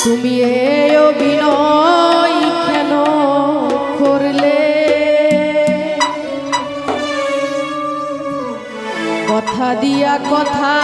তুমি এ অভিনয় কেন করলে? কথা দিয়া কথা